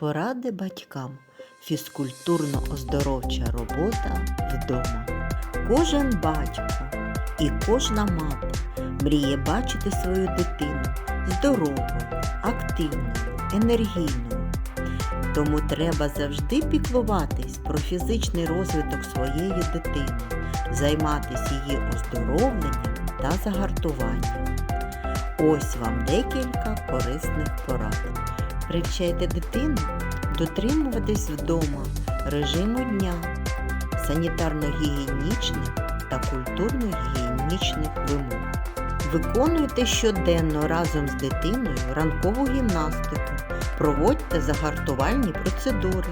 Поради батькам. Фізкультурно-оздоровча робота вдома. Кожен батько і кожна мати мріє бачити свою дитину здоровою, активною, енергійною. Тому треба завжди піклуватись про фізичний розвиток своєї дитини, займатися її оздоровленням та загартуванням. Ось вам декілька корисних порад. Привчайте дитину дотримуватись вдома режиму дня, санітарно-гігієнічних та культурно-гігієнічних вимог. Виконуйте щоденно разом з дитиною ранкову гімнастику, проводьте загартувальні процедури,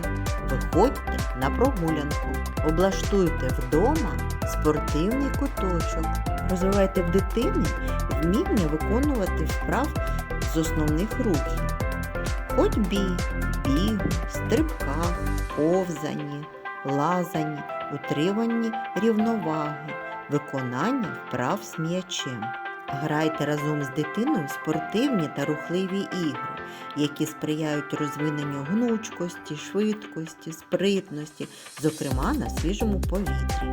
виходьте на прогулянку, облаштуйте вдома спортивний куточок, розвивайте в дитини вміння виконувати вправ з основних рухів. Ходьбі, бігу, стрибка, повзанні, лазанні, утриманні рівноваги, виконання вправ з м'ячем. Грайте разом з дитиною спортивні та рухливі ігри, які сприяють розвиненню гнучкості, швидкості, спритності, зокрема на свіжому повітрі.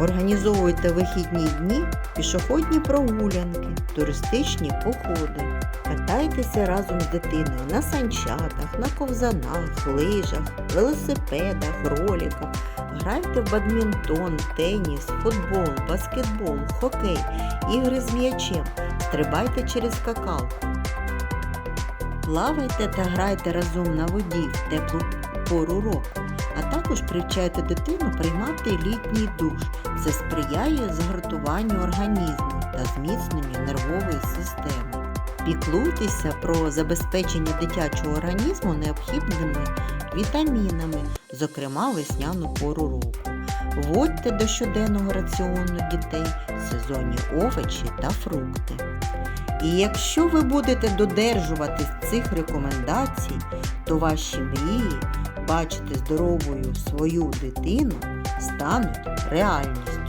Організовуйте вихідні дні, пішохідні прогулянки, туристичні походи. Катайтеся разом з дитиною на санчатах, на ковзанах, лижах, велосипедах, роліках. Грайте в бадмінтон, теніс, футбол, баскетбол, хокей, ігри з м'ячем, стрибайте через скакалку. Плавайте та грайте разом на воді в теплу пору року, а також привчайте дитину приймати літній душ. Це сприяє згартуванню організму та зміцненню нервової системи. Піклуйтеся про забезпечення дитячого організму необхідними вітамінами, зокрема весняну пору року. Вводьте до щоденного раціону дітей сезонні овочі та фрукти. І якщо ви будете додержуватись цих рекомендацій, то ваші мрії бачити здоровою свою дитину стануть реальністю.